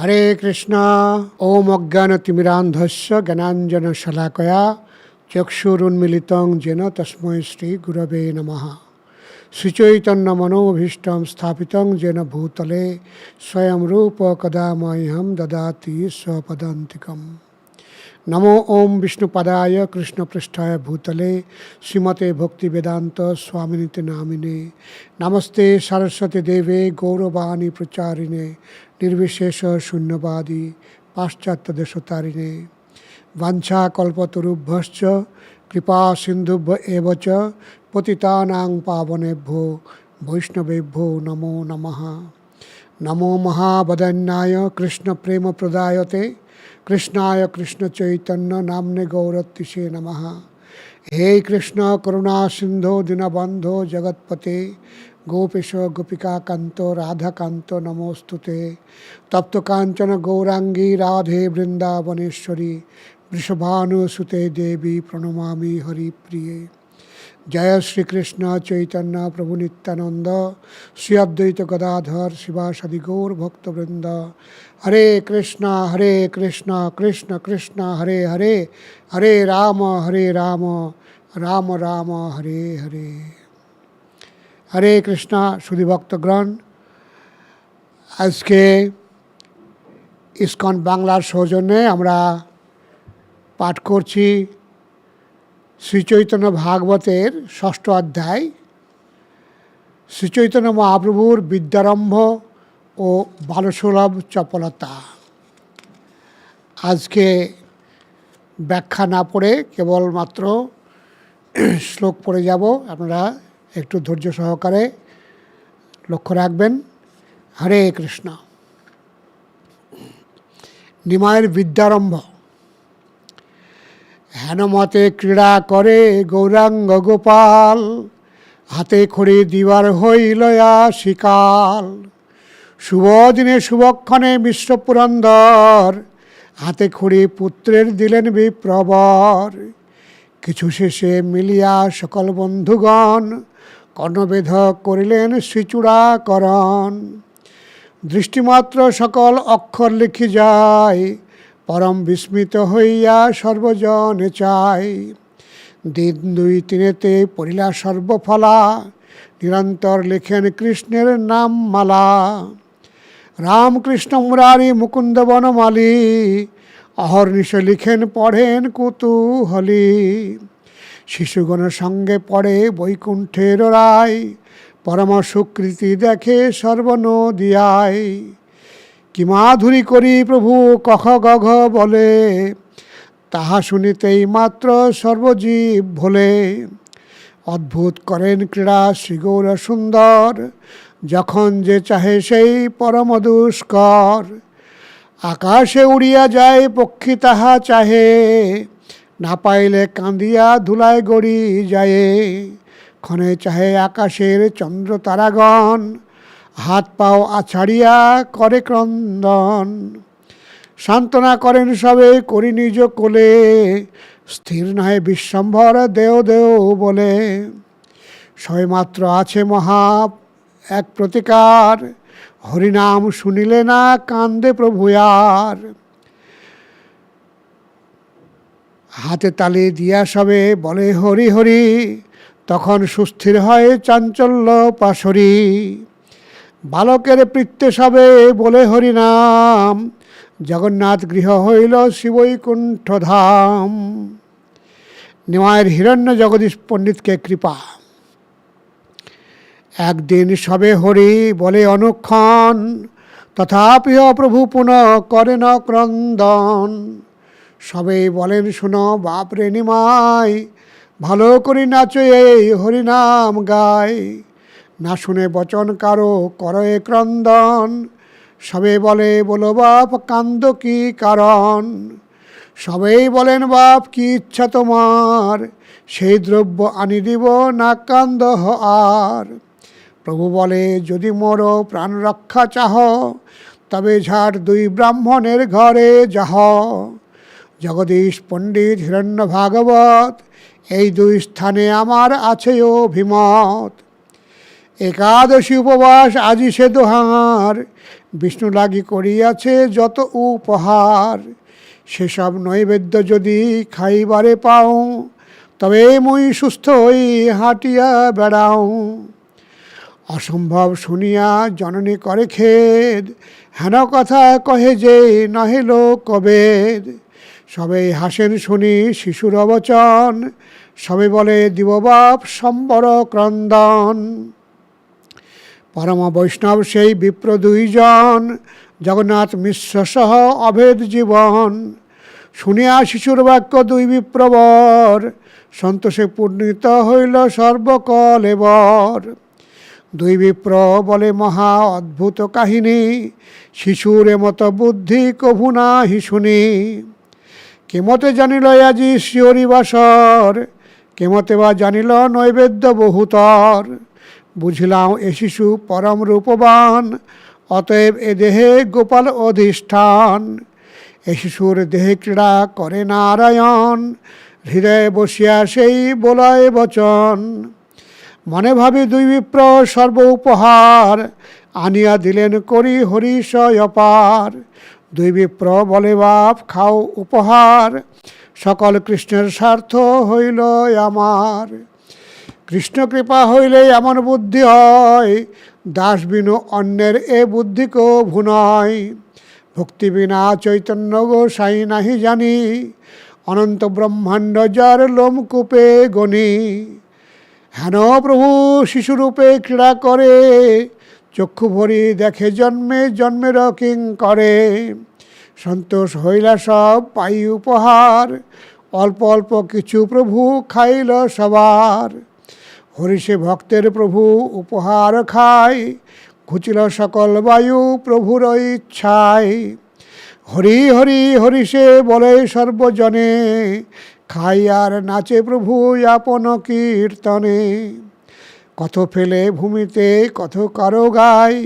হরে কৃষ্ণ। ওম অজ্ঞানতিমিরান্ধস্য জ্ঞানাঞ্জনশলাকয়া চক্ষুরুন্মিলিতং যেন তস্মৈ শ্রী গুরবে নম। শ্রীচৈতন্য মনোভীষ্ট স্থাপিত যেন ভূতলে স্বয়ং রূপ কদা মহ্যম দদাতি স্বপদান্তিকম। নমো ওম বিষ্ণুপদায় কৃষ্ণপৃষ্ঠায় ভূতলে শ্রীমতে ভক্তিবেদান্ত স্বামিনীতে নামিনে নমস্তে সরস্বতী দেবে গৌরবাণী প্রচারিণে নির্বিশেষ শূন্যবাদী পাশ্চাত্য দেশতারিণে বাঞ্ছা কল্পতরুভ্যশ্চ কৃপা সিন্ধুভ্য এব চ পতিতানাং পাবনেভ্যো বৈষ্ণবেভ্যো নমো নমঃ নমো মহাবদন্যায় কৃষ্ণ প্রেম প্রদায়তে কৃষ্ণায় কৃষ্ণ চৈতন্য, নামনে গৌরত্তিষে নমঃ। হে কৃষ্ণ, করুণা, সিন্ধু, দীনবন্ধো, জগৎপতে, গোপেশ গোপিকাকান্ত রাধাকান্ত, নমস্তুতে। তপ্ত কাঞ্চন গৌরাঙ্গী, রাধে, বৃন্দাবনেশ্বরী, বৃষভানুসুতে দেবী, প্রণমামি হরিপ্রিয়ে। জয় শ্রীকৃষ্ণ চৈতন্য প্রভু নিত্যানন্দ, শ্রী অদ্বৈত গদাধর শিবাসাদি গৌর ভক্তবৃন্দ। হরে কৃষ্ণ হরে কৃষ্ণ কৃষ্ণ কৃষ্ণ, হরে হরে হরে রাম হরে রাম রাম রাম, হরে হরে। হরে কৃষ্ণ, সুধী আজকে ইস্কন বাংলার সৌজন্যে আমরা পাঠ করছি শ্রীচৈতন্য ভাগবতের ষষ্ঠ অধ্যায় শ্রীচৈতন্য মহাপ্রভুর বিদ্যারম্ভ ও বালসুলভ চপলতা। আজকে ব্যাখ্যা না পড়ে কেবলমাত্র শ্লোক পড়ে যাব। আপনারা একটু ধৈর্য সহকারে লক্ষ্য রাখবেন। হরে কৃষ্ণ। নিমায়ের বিদ্যারম্ভ। হেনমতে ক্রীড়া করে গৌরাঙ্গ গোপাল, হাতে খড়ি দিবার হইলয়া শিকাল। শুভ দিনে শুভক্ষণে মিশ্র পুরন্দর, হাতে খড়ি পুত্রের দিলেন বিপ্রবর। কিছু শেষে মিলিয়া সকল বন্ধুগণ কর্ণবেধ করিলেন শ্রীচূড়াকরণ। দৃষ্টিমাত্র সকল অক্ষর লিখি যায় পরম বিস্মিত হইয়া সর্বজনে চাই। দিন দুই তিনেতে পড়িলা সর্বফলা, নিরন্তর লেখেন কৃষ্ণের নাম মালা রামকৃষ্ণ মুরারি মুকুন্দ বনমালী অহর্নিশ লিখেন পড়েন কুতূহলী। শিশুগণের সঙ্গে পড়ে বৈকুণ্ঠের রায়, পরম সুকৃতি দেখে সর্বনদিয়ায় কি মাধুরী করি প্রভু কখ গঘ বলে। তাহা শুনিতেই মাত্র সর্বজীব ভোলে। অদ্ভুত করেন ক্রীড়া শ্রীগৌর সুন্দর, যখন যে চাহে সেই পরম দুষ্কর। আকাশে উড়িয়া যায়, পক্ষী তাহা চাহে, না পাইলে কাঁদিয়া ধুলায় গড়ি যায়। ক্ষণে চাহে আকাশের চন্দ্র তারাগণ হাত পাও আছাড়িয়া করে ক্রন্দন, সান্ত্বনা করেন সবে, করি নিজ কোলে, স্থির নয় বিশ্বম্ভর, দেও দেও বলে। সবেমাত্র আছে মহা এক প্রতিকার, হরিনাম শুনিলে না কান্দে প্রভু আর। হাতে তালি দিয়া সবে বলে, হরি হরি। তখন সুস্থির হয় চাঞ্চল্য পাশরি। বালকের পৃত্তে সবে বলে হরিনাম, জগন্নাথ গৃহ হইল শিবৈকুণ্ঠ ধাম নিমায়ের হিরণ্য জগদীশ পণ্ডিতকে কৃপা। একদিন সবে হরি বলে অনুক্ষণ তথাপিও প্রভু পুনঃ করেন ক্রন্দন। সবেই বলেন, শুনো বাপরে নিমাই, ভালো করি নাচে এই হরিনাম গায় না শুনে বচন কারও করয়ে ক্রন্দন। সবে বলে, বলো বাপ, কান্দ কি কারণ? সবেই বলেন, বাপ, কি ইচ্ছা তোমার? সেই দ্রব্য আনি দিব, না কান্দ আর। প্রভু বলে, যদি মোর প্রাণ রক্ষা চাহ, তবে ঝাড় দুই ব্রাহ্মণের ঘরে যাহ। জগদীশ পণ্ডিত হিরণ্য ভাগবত, এই দুই স্থানে আমার আছে অভিমত। একাদশী উপবাস আজি সে দোহার। বিষ্ণু লাগি করিয়াছে যত উপহার। সেসব নৈবেদ্য যদি খাইবারে পাও, তবে মুই সুস্থ হই হাঁটিয়া বেড়াও। অসম্ভব শুনিয়া জননী করে খেদ, হেন কথা কহে যে নহেল কবেদ সবাই হাসেন শুনি শিশুর অবচন, সবে বলে দিববাপ সম্বর ক্রন্দন পরম বৈষ্ণব সেই বিপ্র দুইজন। জগন্নাথ মিশ্র সহ অভেদ জীবন। শুনিয়া শিশুর বাক্য দুই বিপ্রবর। সন্তোষে পূর্ণিত হইল সর্বকল এবর দুই বিপ্র বলে মহা অদ্ভুত কাহিনী। শিশুর এমত বুদ্ধি কভু নাহি শুনি। কেমতে জানিল আজি শিয়রি বাসর? কেমতে বা জানিল নৈবেদ্য বহুতর? বুঝিলাম এ শিশু পরম রূপবান, অতএব এ দেহে গোপাল অধিষ্ঠান। এ শিশুর দেহে ক্রীড়া করে নারায়ণ, হৃদয়ে বসিয়া সেই বলয় বচন। মনে ভাবি দুই বিপ্র সর্ব উপহার, আনিয়া দিলেন করি হরিশয় অপার দুই বিপ্র বলে, বাপ, খাও উপহার, সকল কৃষ্ণের স্বার্থ হইল আমার। কৃষ্ণ কৃপা হইলে এমন বুদ্ধি হয়, দাস বিনু অন্যের এ বুদ্ধি কো ভুনয় ভক্তি বিনা চৈতন্য গো সাই নাহি জানি, অনন্ত ব্রহ্মাণ্ড যার লোমকূপে গণি। হেন প্রভু শিশুরূপে ক্রীড়া করে, চক্ষু ভরি দেখে জন্মে জন্মের কিং করে। সন্তোষ হইলা সব পাই উপহার, অল্প অল্প কিছু প্রভু খাইল সবার। হরিষে ভক্তের প্রভু উপহার খায় ঘুচিল সকল বায়ু প্রভুর ইচ্ছায় হরি হরি হরিষে বলে সর্বজনে, খাই আর নাচে প্রভু আপন কীর্তনে। কত ফেলে ভূমিতে, কত কারও গায়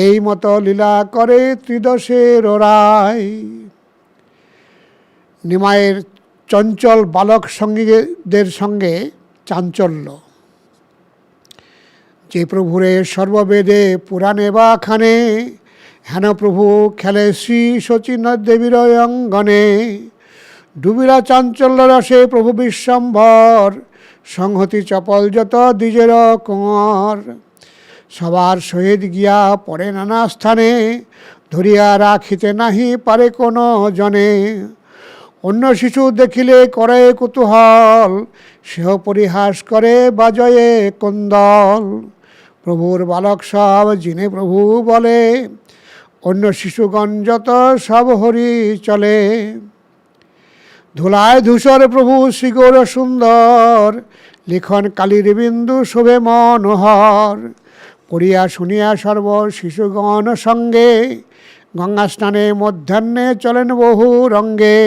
এই মতো লীলা করে ত্রিদশের রায় নিমায়ের চঞ্চল বালক সঙ্গীদের সঙ্গে চাঞ্চল্য। যে প্রভুরে সর্ববেদে, পুরাণে বা খানে হেন প্রভু খেলে শ্রী শচীন দেবীর অঙ্গনে। ডুবিরা চাঞ্চল্য রসে প্রভু বিশ্বম্ভর, সংহতি চপল যত দ্বিজের কুঁয়ার। সবার সহিত গিয়া পরে নানা স্থানে, ধরিয়া রাখিতে নাহি পারে কোনো জনে। অন্য শিশু দেখিলে করে কুতূহল সেহ পরিহাস করে বাজয়ে কুন্দল। প্রভুর বালক সব জিনে প্রভু বলে, অন্য শিশুগণ যত সব হরি চলে। ধুলায় ধূসর প্রভু শ্রীগৌর সুন্দর, লিখন কালীর বিন্দু শোভে মনোহর। পড়িয়া শুনিয়া সর্ব শিশুগণ সঙ্গে, গঙ্গা স্নানে মধ্যাহ্নে চলেন বহু রঙ্গে।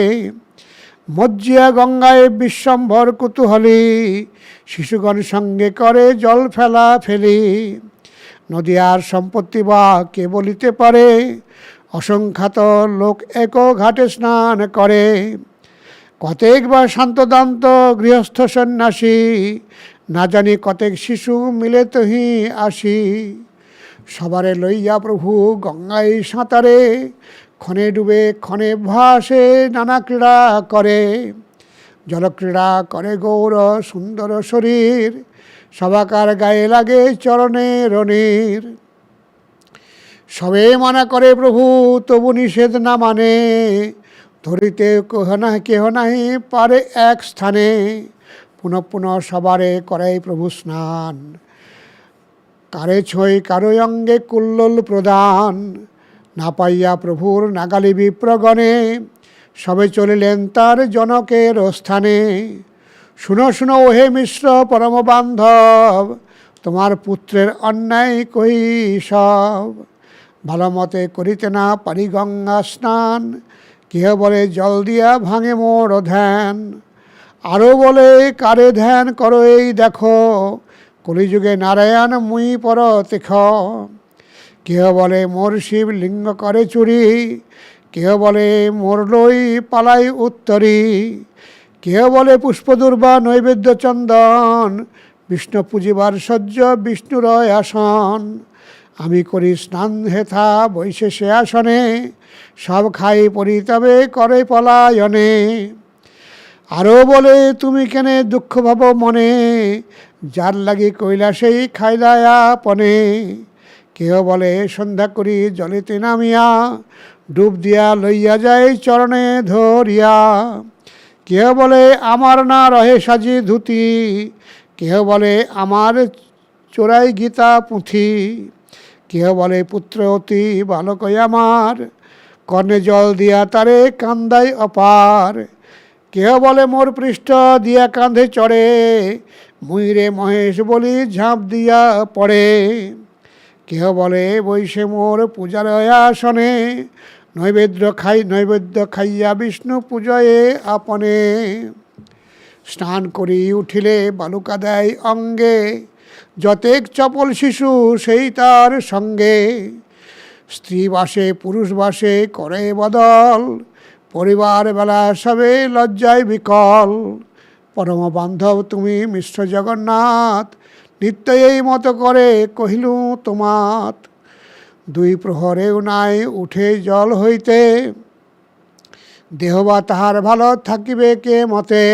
মজ্জিয়া গঙ্গায় বিশ্বম্ভর কুতূহলী, শিশুগণ সঙ্গে করে জল ফেলা ফেলি। নদীয়ার সম্পত্তি বা কে বলিতে পারে? অসংখ্যাত লোক এক ঘাটে স্নান করে। কতেক বা শান্তদান্ত গৃহস্থ সন্ন্যাসী, না জানি কতেক শিশু মিলে তহি আসি। সবারে লইয়া প্রভু গঙ্গায় সাঁতারে ক্ষণে ডুবে, ক্ষণে ভাসে, নানা ক্রীড়া করে। জলক্রীড়া করে গৌর সুন্দর শরীর, সবাকার গায়ে লাগে চরণে রনির সবে মানা করে প্রভু, তবু নিষেধ না মানে। ধরিতে কেহ না, কেহ নাহি পারে এক স্থানে। পুনঃ পুনঃ সবারে করে প্রভু স্নান। কারে ছই কারও অঙ্গে কুল্লোল প্রদান। না পাইয়া প্রভুর নাগালি বিপ্রগণে, সবে চলিলেন তার জনকের স্থানে। শুনো শুনো, ওহে মিশ্র পরম বান্ধব তোমার পুত্রের অন্যায় কই সব? ভালো মতে করিতে না পারি গঙ্গা স্নান, কেহ বলে জল দিয়া ভাঙে মোর ধ্যান? আরও বলে, কারে ধ্যান করো এই দেখো, কলিযুগে নারায়ণ মুই পর তেখ। কেহ বলে মোর শিব লিঙ্গ করে চুরি কেহ বলে মোর লই পালাই উত্তরি। কেহ বলে পুষ্পদুর্বা নৈবেদ্য চন্দন, বিষ্ণু পুজিবার সহ্য বিষ্ণুরয় আসন। আমি করি স্নান হেথা বৈশে সে আসনে, সব খাই পরি তবে করে পলায়নে। আরও বলে, তুমি কেনে দুঃখ ভাব মনে? যার লাগি কৈলাসেই খাইলায়া পনে কেহ বলে, সন্ধ্যা করি জলেতে নামিয়া, ডুব দিয়া লইয়া যায় চরণে ধরিয়া। কেহ বলে, আমার না রহে সাজি ধুতি। কেহ বলে, আমার চোরাই গীতা পুঁথি। কেহ বলে, পুত্র অতি বালকই আমার, কর্ণে জল দিয়া তারে কান্দাই অপার। কেহ বলে, মোর পৃষ্ঠ দিয়া কাঁধে চড়ে মুইরে মহেশ বলি ঝাঁপ দিয়া পড়ে। কেহ বলে বৈশে মোর পূজার আসনে? নৈবেদ্য খাই, নৈবেদ্য খাইয়া বিষ্ণু পূজয়ে আপনে। স্নান করি, উঠিলে বালুকা দেয় অঙ্গে। যতেক চপল শিশু, সেই তার সঙ্গে। স্ত্রী বাসে, পুরুষ বাসে, করে বদল। পরিবার বেলা সবে লজ্জায় বিকল। পরম বান্ধব তুমি মিশ্র জগন্নাথ নিত্য এই মতো করে কহিলু তোমাত, দুই প্রহরেও নাই উঠে জল হইতে। দেহ বা তাহার ভালো থাকিবে কে মতে?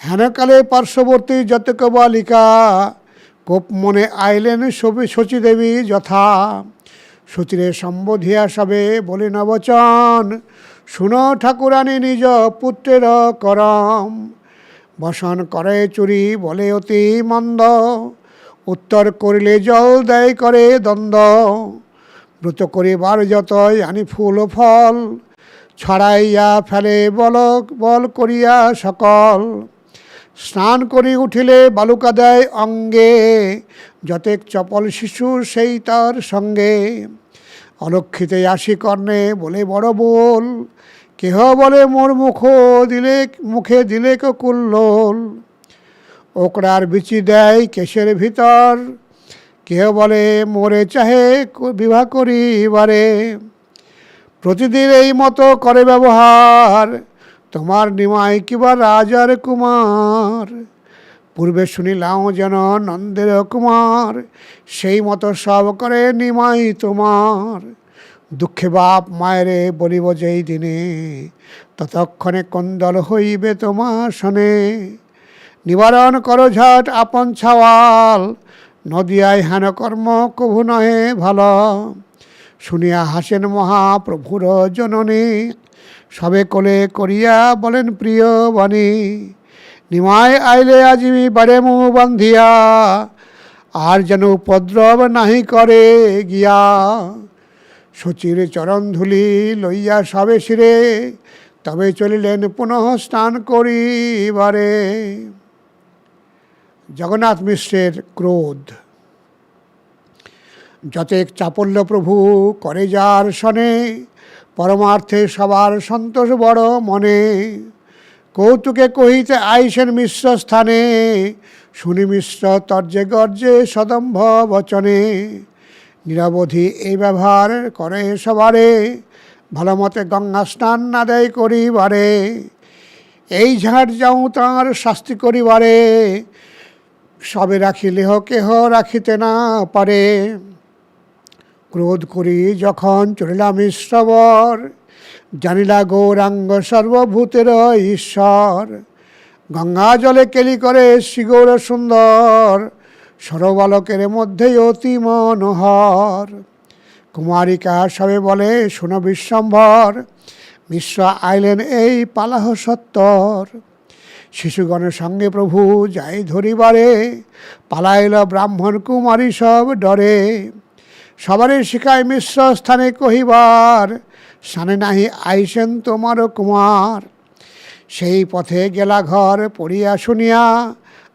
হেনকালে পার্শ্ববর্তী যতক বালিকা কোপ মনে আইলেন সবি শচীদেবী যথা। সচিরে সম্বোধিয়া সবে বলি, নবচন, শুনো ঠাকুরানী নিজ পুত্রের করম। বসন করে চুরি বলে অতি মন্দ। উত্তর করিলে জল দেয় করে দ্বন্দ্ব। ব্রত করিবার যতই আনি ফুল ফল, ছড়াইয়া ফেলে বল বল করিয়া সকল। স্নান করি উঠিলে বালুকা দেয় অঙ্গে, যতেক চপল শিশু সেই তার সঙ্গে। অলক্ষিতে আসি কর্ণে বলে বড় বল কেহ বলে মোর মুখ দিলে, মুখে দিলে কুল্লোল? ওকড়ার বিচি দেয় কেশের ভিতর, কেহ বলে মোরে চাহে বিবাহ করিবারে? প্রতিদিন এই মতো করে ব্যবহার, তোমার নিমাই কিবা রাজার কুমার? পূর্বে শুনিলাম যেন নন্দের কুমার, সেই মতো সব করে নিমাই তোমার। দুঃখে বাপ মায়েরে বলিব যেই দিনে, ততক্ষণে কন্দল হইবে তোমার শনে নিবারণ করো ঝট আপন ছাওয়াল, নদিয়ায় হেন কর্ম কভু নহে ভালো। শুনিয়া হাসেন মহাপ্রভুর জননী, সবে কোলে করিয়া বলেন, প্রিয় বাণী, নিমায় আইলে আজিমি বাড়ে মু বান্ধিয়া, আর যেন উপদ্রব নাহি করে গিয়া। সচির চরণ ধুলি লইয়া সবে শিরে, তবে চলিলেন পুনঃ স্নান করিবারে। জগন্নাথ মিশ্রের ক্রোধ। যতেক চাপল্য প্রভু করে যার শনে, পরমার্থে সবার সন্তোষ বড় মনে। কৌতুকে কহিতে আইসেন মিশ্র স্থানে, শুনি মিশ্র তর্জে গর্জে সদম্ভ বচনে। নিরবধি এই ব্যবহার করে সবারে ভালো মতে গঙ্গা স্নান না দেয় করিবারে। এই ঝাড় যাও তাঁর শাস্তি করিবারে, সবে রাখিলেহ কেহ রাখিতে না পারে। ক্রোধ করি যখন চলিলাম ঈশ্বর, জানিলা গৌরাঙ্গ সর্বভূতের ঈশ্বর। গঙ্গা জলে কেলি করে শ্রীগৌর সুন্দর সরবালকের মধ্যেই অতি মনোহর কুমারিকা সবে বলে, শোনো বিশ্বম্ভর, মিশ্র আইলেন এই পালাহ সত্তর। শিশুগণের সঙ্গে প্রভু যাই ধরিবারে, পালাইল ব্রাহ্মণ কুমারী সব ডরে। সবারই শিখায় মিশ্র স্থানে কহিবার স্থানে নাহি আইসেন তোমার কুমার। সেই পথে গেলা ঘর পড়িয়া শুনিয়া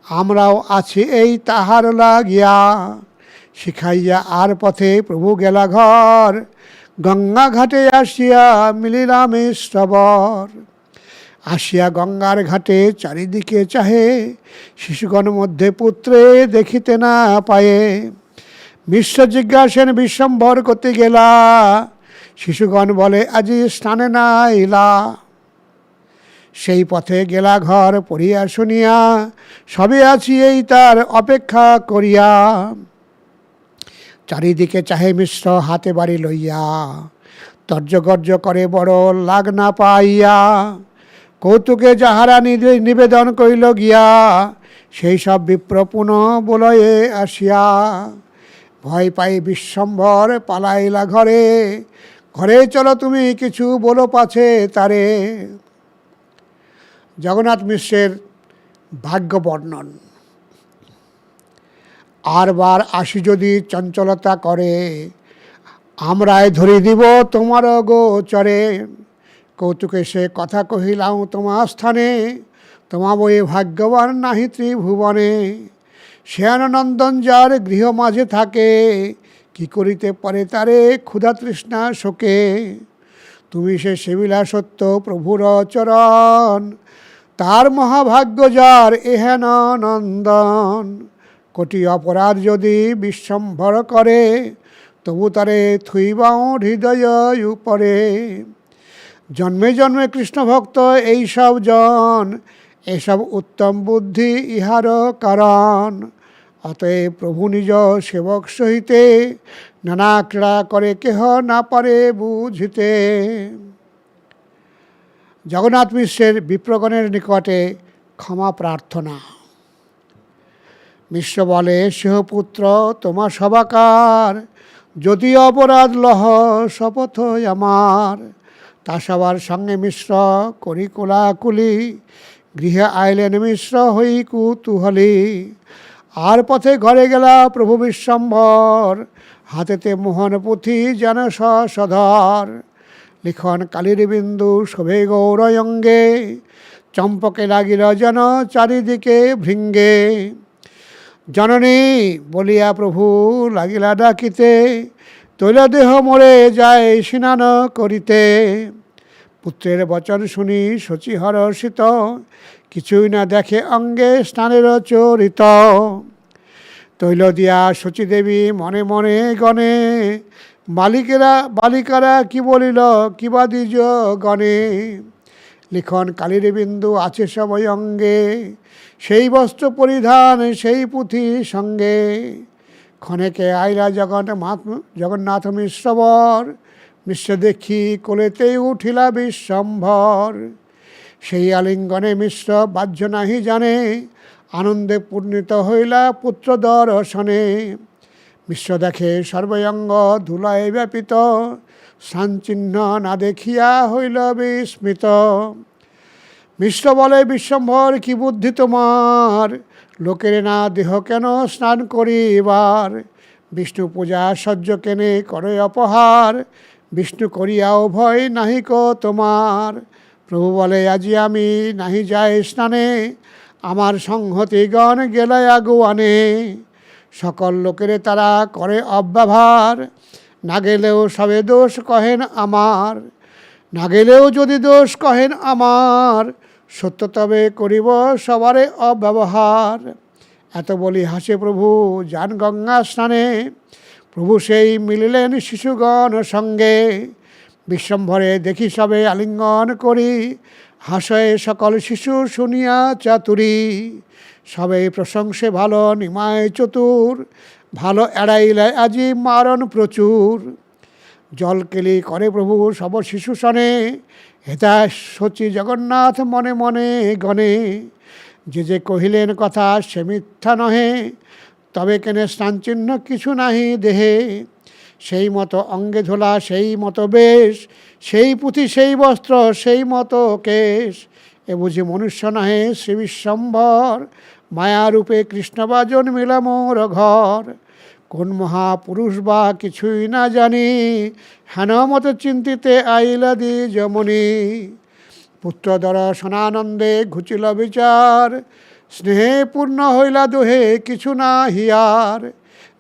আমরাও আছি এই তাহার লাগিয়া। শিখাইয়া আর পথে প্রভু গেলা ঘর। গঙ্গা ঘাটে আসিয়া মিলিলাম স্তবর আসিয়া গঙ্গার ঘাটে চারিদিকে চাহে। শিশুগণ মধ্যে পুত্রে দেখিতে না পায়ে। মিশ্র জিজ্ঞাসেন, বিশ্বম্ভর করতে গেলা? শিশুগণ বলে, আজি স্নানে না এলা। সেই পথে গেলা ঘর পড়িয়া শুনিয়া, সবে আছি এই তার অপেক্ষা করিয়া। চারিদিকে চাহে মিশ্র হাতে বাড়ি লইয়া তর্যগর্য করে বড় লাগ না পাইয়া। কৌতুকে যাহারা নিবে- নিবেদন করিল গিয়া, সেই সব বিপ্র বলয়ে আসিয়া। ভয় পাই বিশ্বম্ভর পালাইলা ঘরে ঘরে চলো তুমি কিছু বলো পাছে তারে। জগন্নাথ মিশ্রের ভাগ্য বর্ণন। আর বার আসি যদি চঞ্চলতা করে আমরাই ধরি দিব তোমার গোচরে। কৌতুকে সে কথা কহিলাম তোমার স্থানে তোমা বই ভাগ্যবান নাহি ত্রিভুবনে। শ্যানন্দন যার গৃহ মাঝে থাকে, কি করিতে পারে তারে ক্ষুধা তৃষ্ণা শোকে। তুমি সে সেবিলা সত্য প্রভুর চরণ তার মহাভাগ্য যার এহেন নন্দন কোটি অপরাধ যদি বিশ্বম্ভর করে, তবু তারে থুইবাও হৃদয় উপরে। জন্মে জন্মে কৃষ্ণ ভক্ত এইসব জন, এসব উত্তম বুদ্ধি ইহার কারণ। অতএব প্রভু নিজ সেবক সহিতে নানা ক্রীড়া করে কেহ না পারে বুঝিতে। জগন্নাথ মিশ্রের বিপ্রগণের নিকটে ক্ষমা প্রার্থনা। মিশ্র বলে সেহপুত্র তোমার সবাকার যদি অপরাধ লহ, শপথ আমার। তা সবার সঙ্গে মিশ্র করি কোলাকুলি, গৃহে আইলেন মিশ্র হই কুতুহলী। আর পথে ঘরে গেলা প্রভু বিশ্বম্বর, হাতেতে মোহন পুঁথি যেন সধর লিখন কালীর বিন্দু শোভে গৌরয়ঙ্গে, চম্পকে লাগিল যেন চারিদিকে ভৃঙ্গে। জননী বলিয়া প্রভু লাগিলা ডাকিতে তৈল দেহ মরে যায় স্নান করিতে। পুত্রের বচন শুনি শচী হরষিত কিছুই না দেখে অঙ্গে স্নানের চরিত। তৈল দিয়া শচীদেবী মনে মনে গণে, মালিকেরা, বালিকারা কি বলিল কিবা দ্বিজ গণে? লিখন কালীর বিন্দু আছে সবই অঙ্গে, সেই বস্ত্র পরিধান, সেই পুঁথি সঙ্গে। ক্ষণেকে আইলা জগন জগন্নাথ মিশ্রবর, মিশ্র দেখি কোলেতেই উঠিলা বিশ্বম্ভর। সেই আলিঙ্গনে মিশ্র বাহ্য নাহি জানে আনন্দে পূর্ণিত হইলা পুত্র দর্শনে। বিশ্ব দেখে সর্বয়ঙ্গ ধুলায় ব্যাপিত স্নানচিহ্ন না দেখিয়া হইল বিস্মিত। মিশ্র বলে, বিশ্বম্ভর, কি বুদ্ধি তোমার? লোকের না দেহ কেন স্নান করিবার? বিষ্ণু পূজা সহ্য কেনে করে অপহার? বিষ্ণু করিয়াও ভয় নাহিক তোমার? প্রভু বলে, আজি আমি নাহি যাই স্নানে। আমার সংহতিগণ গেলে আগুয়ানে। সকল লোকের তারা করে অব্যবহার। না গেলেও সবে দোষ কহেন আমার। না গেলেও যদি দোষ কহেন আমার, সত্য তবে করিব সবারে অব্যবহার। এত বলি হাসে প্রভু যান গঙ্গা স্নানে। প্রভু সেই মিলিলেন শিশুগণ সঙ্গে। বিশ্বম্ভরে দেখি সবে আলিঙ্গন করি। হাসয়ে সকল শিশু শুনিয়া চাতুরী। সবে প্রশংসে ভালো, নিমায় চতুর। ভালো এড়াইলে আজি মারণ প্রচুর। জলকেলি করে প্রভু সব শিশু সনে হেতা সচি জগন্নাথ মনে মনে গণে যে যে কহিলেন কথা সে মিথ্যা নহে। তবে কেনে স্নানচিহ্ন কিছু নাহি দেহে। সেই মতো অঙ্গে ধোলা সেই মতো বেশ, সেই পুঁথি, সেই বস্ত্র, সেই মতো কেশ। এ বুঝি মনুষ্য নহে শ্রী বিশ্বম্বর, মায়ারূপে কৃষ্ণবা জন্মিলা মোর ঘর। কোন মহাপুরুষ বা কিছুই না জানি, হেন মতো চিন্তিতে আইলা দি যমনি। পুত্র দর্শনানন্দে ঘুচিল বিচার, স্নেহে পূর্ণ হইলা দুহে কিছু না হিয়ার।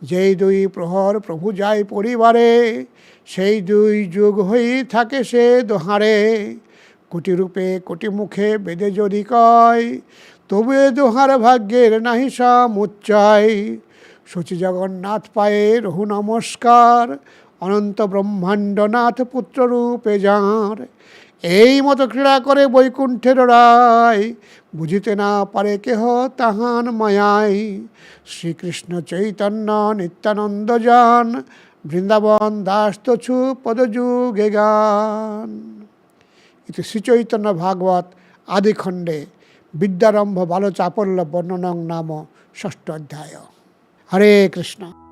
যেই দুই প্রহর প্রভু যায় পরিবারে, সেই দুই যুগ হই থাকে সে দোহারে। কোটি রূপে, কোটি মুখে বেদে যদি কয় তবে দোহার ভাগ্যের নাহি সমুচ্চয় শচী জগন্নাথ পায়ে রহু নমস্কার অনন্ত ব্রহ্মাণ্ডনাথ পুত্ররূপে যাঁর। এই মতো ক্রীড়া করে বৈকুণ্ঠের রায়। বুঝিতে না পারে কেহ তাহান মায়াই। শ্রীকৃষ্ণ চৈতন্য নিত্যানন্দ যান। বৃন্দাবন দাস তছু পদযুগে গান। ইতি শ্রীচৈতন্য ভাগবত আদিখণ্ডে বিদ্যারম্ভ বালচাপল্য বর্ণনং নাম ষষ্ঠ অধ্যায়। হরে কৃষ্ণ।